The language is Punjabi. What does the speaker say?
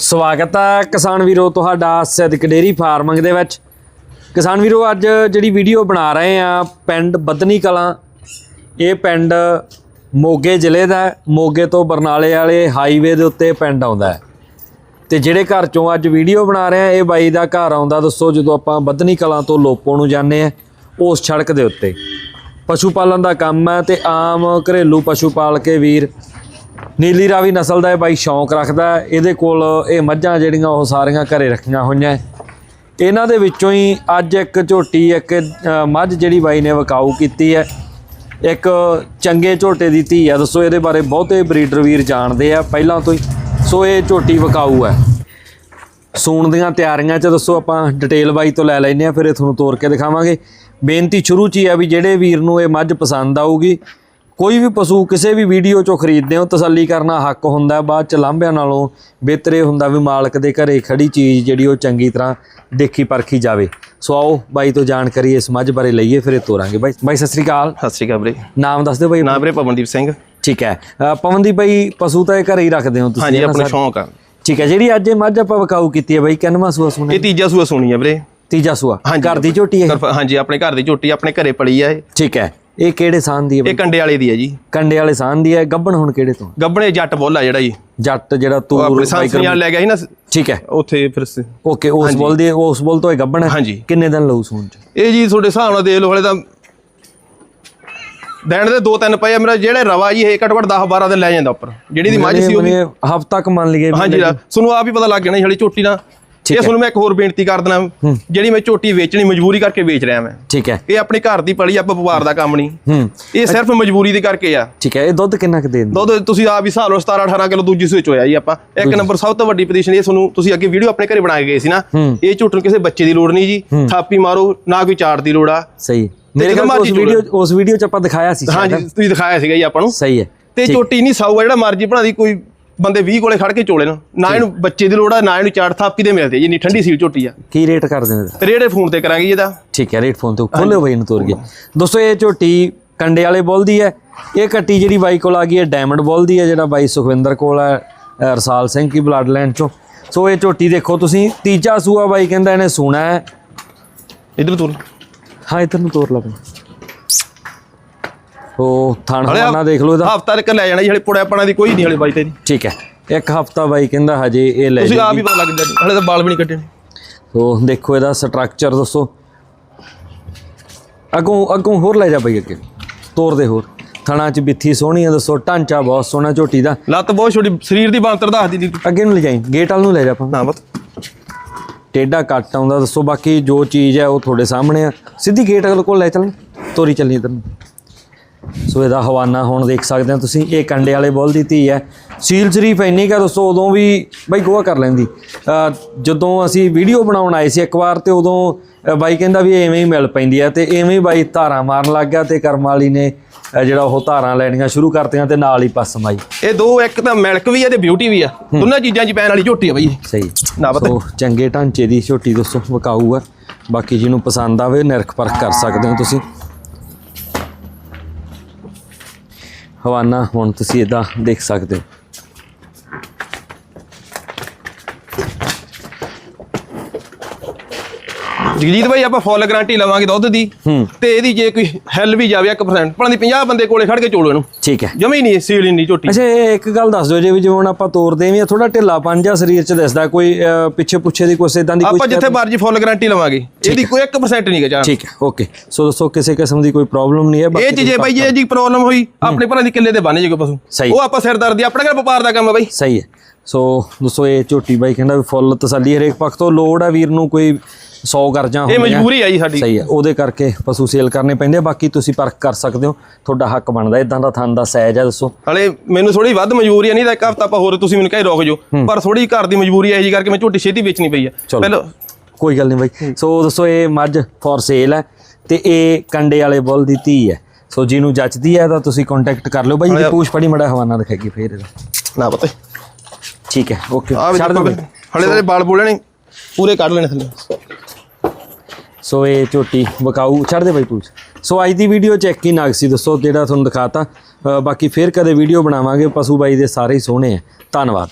ਸਵਾਗਤ ਹੈ ਕਿਸਾਨ ਵੀਰੋ ਤੁਹਾਡਾ ਸਿੱਧਕ ਡੇਰੀ ਫਾਰਮਿੰਗ ਦੇ ਵਿੱਚ। ਕਿਸਾਨ ਵੀਰੋ, ਅੱਜ ਜਿਹੜੀ ਵੀਡੀਓ ਬਣਾ ਰਹੇ ਆ, ਪਿੰਡ ਬੱਦਨੀ ਕਲਾਂ। ਇਹ ਪਿੰਡ ਮੋਗੇ ਜ਼ਿਲ੍ਹੇ ਦਾ ਮੋਗੇ ਤੋਂ ਬਰਨਾਲੇ ਵਾਲੇ ਹਾਈਵੇ ਦੇ ਉੱਤੇ ਪਿੰਡ ਆਉਂਦਾ ਹੈ। ਤੇ ਜਿਹੜੇ ਘਰ ਚੋਂ ਅੱਜ ਵੀਡੀਓ ਬਣਾ ਰਹੇ ਆ, ਇਹ ਬਾਈ ਦਾ ਘਰ ਆਉਂਦਾ। ਦੱਸੋ, ਜਦੋਂ ਆਪਾਂ ਬੱਦਨੀ ਕਲਾਂ ਤੋਂ ਲੋਪੋ ਨੂੰ ਜਾਂਦੇ ਆ, ਉਸ ਸੜਕ ਦੇ ਉੱਤੇ। ਪਸ਼ੂ ਪਾਲਣ ਦਾ ਕੰਮ ਹੈ ਤੇ ਆਮ ਘਰੇਲੂ ਪਸ਼ੂ ਪਾਲ ਕੇ ਵੀਰ ਨੀਲੀ ਰਾਵੀ ਨਸਲ ਦਾ ਇਹ ਬਾਈ ਸ਼ੌਂਕ ਰੱਖਦਾ ਇਹਦੇ ਕੋਲ ਇਹ ਮੱਝਾਂ ਜਿਹੜੀਆਂ ਉਹ ਸਾਰੀਆਂ ਘਰੇ ਰੱਖੀਆਂ ਹੋਈਆਂ ਹੈ। ਇਹਨਾਂ ਦੇ ਵਿੱਚੋਂ ਹੀ ਅੱਜ ਇੱਕ ਝੋਟੀ, ਇੱਕ ਮੱਝ ਜਿਹੜੀ ਬਾਈ ਨੇ ਵਕਾਊ ਕੀਤੀ ਹੈ। ਇੱਕ ਚੰਗੇ ਝੋਟੇ ਦੀ ਧੀ ਆ ਦੱਸੋ ਇਹਦੇ ਬਾਰੇ ਬਹੁਤੇ ਬਰੀਡਰ ਵੀਰ ਜਾਣਦੇ ਆ ਪਹਿਲਾਂ ਤੋਂ ਹੀ। ਸੋ ਇਹ ਝੋਟੀ ਵਕਾਊ ਹੈ। ਸੂਣ ਦੀਆਂ ਤਿਆਰੀਆਂ 'ਚ ਦੱਸੋ ਆਪਾਂ ਡਿਟੇਲ ਬਾਈ ਤੋਂ ਲੈ ਲੈਨੇ ਆ ਫਿਰ ਇਹ ਤੁਹਾਨੂੰ ਤੋਰ ਕੇ ਦਿਖਾਵਾਂਗੇ। ਬੇਨਤੀ ਸ਼ੁਰੂ 'ਚ ਹੀ ਆ ਵੀ ਜਿਹੜੇ ਵੀਰ ਨੂੰ ਇਹ ਮੱਝ ਪਸੰਦ ਆਊਗੀ ਕੋਈ ਵੀ ਪਸ਼ੂ ਕਿਸੇ ਵੀ ਵੀਡੀਓ 'ਚੋਂ ਖਰੀਦਦੇ ਹੋ ਤਸੱਲੀ ਕਰਨਾ ਹੱਕ ਹੁੰਦਾ ਹੈ। ਬਾਅਦ 'ਚ ਲਾਂਭਿਆਂ ਨਾਲੋਂ ਬਿਹਤਰ ਹੁੰਦਾ ਵੀ ਮਾਲਕ ਦੇ ਘਰੇ ਖੜੀ ਚੀਜ਼ ਜਿਹੜੀ ਉਹ ਚੰਗੀ ਤਰ੍ਹਾਂ ਦੇਖੀ ਪਰਖੀ ਜਾਵੇ। ਸੋ ਆਓ ਬਾਈ ਤੋਂ ਜਾਣਕਾਰੀ ਇਸ ਮੱਝ ਬਾਰੇ ਲਈਏ ਫਿਰ ਇਹ ਤੋਰਾਂਗੇ। ਬਾਈ ਬਾਈ ਸਤਿ ਸ੍ਰੀ ਅਕਾਲ। ਸਤਿ ਸ਼੍ਰੀ ਅਕਾਲ ਵੀਰੇ। ਨਾਮ ਦੱਸ ਦਿਓ ਬਾਈ ਨਾਮ ਵੀਰੇ ਪਵਨਦੀਪ ਸਿੰਘ। ਠੀਕ ਹੈ। ਪਵਨਦੀਪ ਬਾਈ ਪਸ਼ੂ ਤਾਂ ਇਹ ਘਰੇ ਹੀ ਰੱਖਦੇ ਹੋ ਤੁਸੀਂ ਹਾਂਜੀ ਹੈ ਆਪਣਾ? ਸ਼ੌਂਕ ਆ। ਠੀਕ ਹੈ ਜਿਹੜੀ ਅੱਜ ਇਹ ਮੱਝ ਆਪਾਂ ਵਕਾਊ ਕੀਤੀ ਹੈ ਬਾਈ ਕਿੰਨਵਾਂ ਸੂਆ ਸੁਣਾ? ਇਹ ਤੀਜਾ ਸੂਆ ਸੁਣੀ ਆ ਵੀਰੇ। ਤੀਜਾ ਸੂਆ। ਘਰ ਦੀ ਝੋਟੀ ਹੈ ਹਾਂਜੀ ਆਪਣੇ ਘਰ ਦੀ ਝੋਟੀ ਆਪਣੇ ਘਰੇ ਪਲੀ ਆ ਇਹ। ਠੀਕ ਹੈ। ਇਹ ਕਿਹੜੇ ਸਾਨ ਦੀ ਹੈ? ਇਹ ਕੰਡੇ ਵਾਲੇ ਦੀ ਆ ਜੀ। ਕੰਡੇ ਵਾਲੇ ਸਾਨ ਦੀ ਹੈ ਗੱਬਣ ਹੁਣ ਕਿਹੜੇ ਤੋਂ? ਗੱਬਣੇ ਜੱਟ ਬੁੱਲ ਆ ਜਿਹੜਾ ਜੀ। ਜੱਟ ਜਿਹੜਾ ਤੂਰ ਆਪਣੇ ਸੰਸਨੀਆਂ ਲੈ ਗਿਆ ਸੀ ਨਾ। ਠੀਕ ਹੈ। ਉੱਥੇ ਫਿਰ ਓਕੇ ਉਸ ਬੋਲ ਦੀ ਉਸ ਬੋਲ ਤੋਂ ਇਹ ਗੱਬਣ ਹੈ। ਹਾਂਜੀ। ਕਿੰਨੇ ਦਿਨ ਲਊ ਸੂਣ ਚ? ਇਹ ਜੀ ਤੁਹਾਡੇ ਹਿਸਾਬ ਨਾਲ ਦੇਖ ਲਓ ਹਲੇ ਤਾਂ ਦਿਨ ਦੇ ਦੋ ਤਿੰਨ ਪਏ ਆ ਮੇਰਾ ਜਿਹੜੇ ਰਵਾ ਜੀ ਇਹ ਘੱਟੋ ਘੱਟ 10 12 ਦਿਨ ਲੈ ਜਾਂਦਾ ਉੱਪਰ। ਜਿਹੜੀ ਦੀ ਮੱਝ ਸੀ ਉਹ ਹਫਤਾ ਕ ਮੰਨ ਲਈਏ ਹਾਂਜੀ ਤੁਹਾਨੂੰ ਆਪ ਹੀ ਪਤਾ ਲੱਗ ਜਾਣਾ ਹਲੇ ਝੋਟੀ ਨਾ ਇਹ ਤੁਹਾਨੂੰ ਮੈਂ ਇੱਕ ਹੋਰ ਬੇਨਤੀ ਕਰ ਦੇਣਾ ਜਿਹੜੀ ਮੈਂ ਝੋਟੀ ਵੇਚਣੀ ਮਜਬੂਰੀ ਕਰਕੇ ਵੇਚ ਰਿਹਾ ਮੈਂ। ਠੀਕ ਹੈ। ਇਹ ਆਪਣੀ ਘਰ ਦੀ ਪਲੀ ਆਪਾਂ ਵਪਾਰ ਦਾ ਕੰਮ ਨਹੀਂ। ਇਹ ਸਿਰਫ ਮਜਬੂਰੀ ਦੇ ਕਰਕੇ ਆ। ਠੀਕ ਹੈ ਇਹ ਦੁੱਧ ਕਿੰਨਾ ਕੁ ਦੇ ਦਿੰਦੀ? ਦੁੱਧ ਤੁਸੀਂ ਆਪ ਹੀ ਹਿਸਾਬ ਲਓ 17 18 ਕਿਲੋ ਦੂਜੀ ਸੂਚ ਹੋਇਆ ਜੀ ਆਪਾਂ। ਇੱਕ ਨੰਬਰ ਸਭ ਤੋਂ ਵੱਡੀ ਪੋਜੀਸ਼ਨ ਇਹ ਤੁਹਾਨੂੰ ਤੁਸੀਂ ਅੱਗੇ ਵੀਡੀਓ ਆਪਣੇ ਘਰੇ ਬਣਾ ਕੇ ਗਏ ਸੀ ਨਾ। ਇਹ ਝੂਠ ਨੂੰ ਕਿਸੇ ਬੱਚੇ ਦੀ ਲੋੜ ਨਹੀਂ ਜੀ। ਥਾਪੀ ਮਾਰੋ ਨਾ ਕੋਈ ਚਾਟ ਦੀ ਲੋੜ ਆ। ਸਹੀ। ਮੇਰੇ ਚ ਉਸ ਵੀਡੀਓ ਉਸ ਵੀਡੀਓ ਚ ਆਪਾਂ ਦਿਖਾਇਆ ਸੀ। ਹਾਂਜੀ ਤੁਸੀਂ ਦਿਖਾਇਆ ਸੀਗਾ ਜੀ ਆਪਾਂ ਨੂੰ। ਸਹੀ ਹੈ। ਤੇ ਝੋਟੀ ਨਹੀਂ ਸਾਊ ਜਿਹੜਾ ਮਰਜ਼ੀ ਬਣਾ ਦੀ ਕੋਈ ਬੰਦੇ 20 ਕੋਲੇ ਖੜ ਕੇ ਚੋਲੇ ਨੂੰ ਨਾ ਇਹਨੂੰ ਬੱਚੇ ਦੀ ਲੋੜ ਆ ਨਾ ਇਹਨੂੰ ਚਾਟ ਥਾਪੀ ਦੇ ਮਿਲਦੇ ਜਿੰਨੀ ਠੰਡੀ ਸੀਲ ਝੋਟੀ ਆ। ਕੀ ਰੇਟ ਕਰ ਦਿੰਦੇ ਰੇੜੇ ਫੋਨ ਤੇ ਕਰਾਂਗੇ ਇਹਦਾ। ਠੀਕ ਹੈ ਰੇਟ ਫੋਨ ਤੇ ਖੋਲਿਓ ਬਾਈ ਨੂੰ ਤੋਰ ਕੇ। ਦੋਸਤੋ ਇਹ ਝੋਟੀ ਕੰਡੇ ਵਾਲੇ ਬੋਲ ਦੀ ਹੈ। ਇਹ ਕੱਟੀ ਜਿਹੜੀ ਬਾਈ ਕੋਲ ਆ ਗਈ ਹੈ ਡਾਇਮੰਡ ਬੋਲ ਦੀ ਹੈ ਜਿਹੜਾ ਬਾਈ ਸੁਖਵਿੰਦਰ ਕੋਲ ਹੈ ਰਸਾਲ ਸਿੰਘ ਕੀ ਬਲੱਡ ਲਾਈਨ ਚੋਂ। ਸੋ ਇਹ ਝੋਟੀ ਦੇਖੋ ਤੁਸੀਂ ਤੀਜਾ ਸੂਆ ਬਾਈ ਕਹਿੰਦਾ ਇਹਨੇ ਸੋਣਾ ਹੈ। ਇਧਰ ਤੁਰ। ਹਾਂ ਇਧਰ ਨੂੰ ਤੋਰ ਲਾ ਬਾਈ। ਉਹ ਥਣ ਹਵਾਨਾ ਦੇਖ ਲਓ ਇਹਦਾ। ਹਫਤਾ ਤੱਕ ਲੈ ਜਾਣਾ ਜੀ ਹਲੇ ਪੁੜਿਆਪਣਾ ਦੀ ਕੋਈ ਨਹੀਂ ਹਲੇ ਬਾਈ ਤੇ ਜੀ ਠੀਕ ਹੈ ਇੱਕ ਹਫਤਾ ਬਾਈ ਕਹਿੰਦਾ ਹਜੇ ਇਹ ਲੈ ਤੁਸੀਂ ਆਪ ਹੀ ਪਤਾ ਲੱਗ ਜਾਂਦਾ ਹਲੇ ਤਾਂ ਬਾਲ ਵੀ ਨਹੀਂ ਕੱਟੇ ਸੋ ਦੇਖੋ ਇਹਦਾ ਸਟਰਕਚਰ ਦੱਸੋ। ਅੱਗੋਂ ਅੱਗੋਂ ਹੋਰ ਲੈ ਜਾ ਬਈ ਅੱਗੇ। ਤੋਰ ਦੇ ਹੋਰ। ਥਣਾ ਚ ਬਿੱਥੀ ਸੋਹਣੀ ਆ ਦੱਸੋ ਢਾਂਚਾ ਬਹੁਤ ਸੋਹਣਾ ਝੋਟੀ ਦਾ। ਲੱਤ ਬਹੁਤ ਛੋਟੀ ਸਰੀਰ ਦੀ ਬਾਂਤਰ ਦੱਸਦੀ ਨਹੀਂ ਅੱਗੇ ਨੂੰ ਲੈ ਜਾਈ ਗੇਟ ਵਾਲ ਨੂੰ ਲੈ ਜਾ ਆਪਾਂ। ਨਾ ਬਤ ਟੇਡਾ ਕੱਟ ਆਉਂਦਾ ਦੱਸੋ ਬਾਕੀ ਜੋ ਚੀਜ਼ ਹੈ ਉਹ ਤੁਹਾਡੇ ਸਾਹਮਣੇ ਆ। ਸਿੱਧੀ ਗੇਟ ਕੋਲ ਲੈ ਚੱਲ ਤੋਰੀ ਚੱਲਣੀ ਇਧਰ ਨੂੰ। ਸੋ ਇਹਦਾ ਹਵਾਨਾ ਹੁਣ ਦੇਖ ਸਕਦੇ ਹੋ ਤੁਸੀਂ ਇਹ ਕੰਡੇ ਵਾਲੇ ਬੋਲ ਦੀ ਧੀ ਹੈ। ਸੀਲ ਸ਼ਰੀਫ ਇੰਨੀ ਕਾ ਦੱਸੋ ਉਦੋਂ ਵੀ ਬਾਈ ਗੋਆ ਕਰ ਲੈਂਦੀ। ਜਦੋਂ ਅਸੀਂ ਵੀਡੀਓ ਬਣਾਉਣ ਆਏ ਸੀ ਇੱਕ ਵਾਰ ਤੇ ਉਦੋਂ ਬਾਈ ਕਹਿੰਦਾ ਵੀ ਐਵੇਂ ਹੀ ਮਿਲ ਪੈਂਦੀ ਹੈ ਤੇ ਐਵੇਂ ਹੀ ਬਾਈ ਧਾਰਾਂ ਮਾਰਨ ਲੱਗ ਗਿਆ ਤੇ ਕਰਮ ਵਾਲੀ ਨੇ ਜਿਹੜਾ ਉਹ ਧਾਰਾਂ ਲੈਣੀਆਂ ਸ਼ੁਰੂ ਕਰਤੀਆਂ ਤੇ ਨਾਲ ਹੀ ਪਸਮ ਆਈ ਇਹ ਦੋ ਇੱਕ ਤਾਂ ਮਿਲਕ ਵੀ ਆ ਤੇ ਬਿਊਟੀ ਵੀ ਆ। ਦੋਨਾਂ ਚੀਜ਼ਾਂ 'ਚ ਪੈਣ ਵਾਲੀ ਝੋਟੀ ਆ ਬਈ। ਸਹੀ। ਨਾ ਸੋ ਚੰਗੇ ਢਾਂਚੇ ਦੀ ਝੋਟੀ ਦੋਸਤੋ ਵਿਕਾਊ ਆ। ਬਾਕੀ ਜਿਹਨੂੰ ਪਸੰਦ ਆਵੇ ਨਿਰਖ ਪਰਖ ਕਰ ਸਕਦੇ ਹੋ ਤੁਸੀਂ। ਹਵਾਨਾ ਹੁਣ ਤੁਸੀਂ ਇਦਾਂ ਦੇਖ ਸਕਦੇ ਹੋ। ਜਗਜੀਤ ਭਾਈ ਆਪਾਂ ਫੁੱਲ ਗਾਰੰਟੀ ਲਵਾਂਗੇ ਦੁੱਧ ਦੀ ਹੂੰ। ਤੇ ਇਹਦੀ ਜੇ ਕੋਈ ਹੈਲ ਵੀ ਜਾਵੇ 1% ਭਲਾਂ ਦੀ 50 ਬੰਦੇ ਕੋਲੇ ਖੜ ਕੇ ਚੋਲੋ ਇਹਨੂੰ। ਠੀਕ ਹੈ। ਜਮੇ ਹੀ ਨਹੀਂ ਸੀਲ ਇੰਨੀ ਝੋਟੀ। ਅੱਛਾ ਇਹ ਇੱਕ ਗੱਲ ਦੱਸ ਦਿਓ ਜੇ ਵੀ ਜਿਵੇਂ ਆਪਾਂ ਤੋਰਦੇ ਵੀ ਆ ਥੋੜਾ ਢਿੱਲਾ ਪੰਜਾ ਸਰੀਰ 'ਚ ਦਿਸਦਾ ਕੋਈ ਪਿੱਛੇ ਪੁੱਛੇ ਦੀ ਕੋਈ ਇਦਾਂ ਦੀ ਕੋਈ ਆਪਾਂ ਜਿੱਥੇ ਮਰਜ਼ੀ ਫੁੱਲ ਗਾਰੰਟੀ ਲਵਾਂਗੇ। ਇਹਦੀ ਕੋਈ 1% ਨਹੀਂ ਗਾ ਠੀਕ ਹੈ ਓਕੇ ਸੋ ਦੋਸਤੋ ਕਿਸੇ ਕਿਸਮ ਦੀ ਕੋਈ ਪ੍ਰੋਬਲਮ ਨਹੀਂ ਹੈ ਇਹ ਚੀਜ਼ੇ ਭਾਈ ਜੇ ਜੀ ਪ੍ਰੋਬਲਮ ਹੋਈ ਆਪਣੇ ਭਲਾਂ ਦੀ ਕਿੱਲੇ ਦੇ ਬਣੇ ਜੇ ਕੋਈ ਪਸ਼ੂ। ਉਹ ਆਪਾਂ ਸਿਰਦਰਦੀ ਆਪਣੇ ਘਰ ਵਪਾਰ ਦਾ ਕੰਮ ਆ ਬਾਈ। ਸਹੀ ਹੈ। ਸੋ ਦੋਸਤੋ ਇਹ ਝੋਟੀ ਬਾਈ ਕਹਿੰਦਾ ਫੁੱਲ ਤਸੱਲੀ ਹਰੇਕ ਪੱਖ ਤੋਂ ਲੋੜ ਆ ਵੀਰ ਨੂੰ ਕੋਈ 100 ਗਰਜਾਂ ਇਹ ਮਜਬੂਰੀ ਆ ਜੀ ਸਾਡੀ। ਸਹੀ ਹੈ ਉਹਦੇ ਕਰਕੇ ਪਸ਼ੂ ਸੇਲ ਕਰਨੇ ਪੈਂਦੇ ਆ ਬਾਕੀ ਤੁਸੀਂ ਪਰਖ ਕਰ ਸਕਦੇ ਹੋ ਤੁਹਾਡਾ ਹੱਕ ਬਣਦਾ ਇਦਾਂ ਦਾ ਥਣ ਦਾ ਸਾਈਜ਼ ਹੈ ਦੱਸੋ। ਹਲੇ ਮੈਨੂੰ ਥੋੜੀ ਵੱਧ ਮਜਬੂਰੀ ਆ ਨਹੀਂ ਤਾਂ ਇੱਕ ਹਫਤਾ ਆਪਾਂ ਹੋਰ ਤੁਸੀਂ ਮੈਨੂੰ ਕਹੇ ਰੁਕ ਜਾਓ ਪਰ ਥੋੜੀ ਘਰ ਦੀ ਮਜਬੂਰੀ ਐ ਜੀ ਕਰਕੇ ਮੈਂ ਝੋਟੀ ਛੇਤੀ ਵੇਚਣੀ ਪਈ ਆ। ਪਹਿਲਾਂ ਕੋਈ ਗੱਲ ਨਹੀਂ ਬਾਈ। ਸੋ ਦੱਸੋ ਇਹ ਮੱਝ ਫॉर ਸੇਲ ਹੈ ਤੇ ਇਹ ਕੰਡੇ ਵਾਲੇ ਬੁੱਲ ਦੀ ਧੀ ਹੈ ਸੋ ਜਿਹਨੂੰ ਜੱਚਦੀ ਹੈ ਤਾਂ ਤੁਸੀਂ ਕੰਟੈਕਟ ਕਰ ਲਿਓ। ਬਾਈ ਇਹਦੀ ਪੂਛ ਫੜੀ ਮੜਾ ਹਵਾਨਾ ਦਿਖਾਈਏ ਫੇਰ ਇਹਦਾ। ਨਾ ਪਤਾ ਠੀਕ ਹੈ ਓਕੇ। ਆ ਛੱਡ ਬਾਈ। ਹਲੇ ਤਾਂ ਇਹ ਵਾਲ ਬੋਲਣੇ ਪੂਰੇ ਕੱਢ ਲੈਣੇ ਥੱਲੇ। ਸੋ ਇਹ ਝੋਟੀ ਵਕਾਊ ਛੱਡ ਦੇ ਬਾਈ ਪੂਛ ਸੋ ਅੱਜ ਦੀ ਵੀਡੀਓ ਚ ਇੱਕ ਹੀ ਨਾਗ ਸੀ ਦੱਸੋ ਜਿਹੜਾ ਤੁਹਾਨੂੰ ਦਿਖਾਤਾ। ਅ, ਬਾਕੀ ਫੇਰ ਕਦੇ ਵੀਡੀਓ ਬਣਾਵਾਂਗੇ ਪਸ਼ੂ ਬਾਈ ਦੇ ਸਾਰੇ ਹੀ ਸੋਹਣੇ ਆ। ਧੰਨਵਾਦ।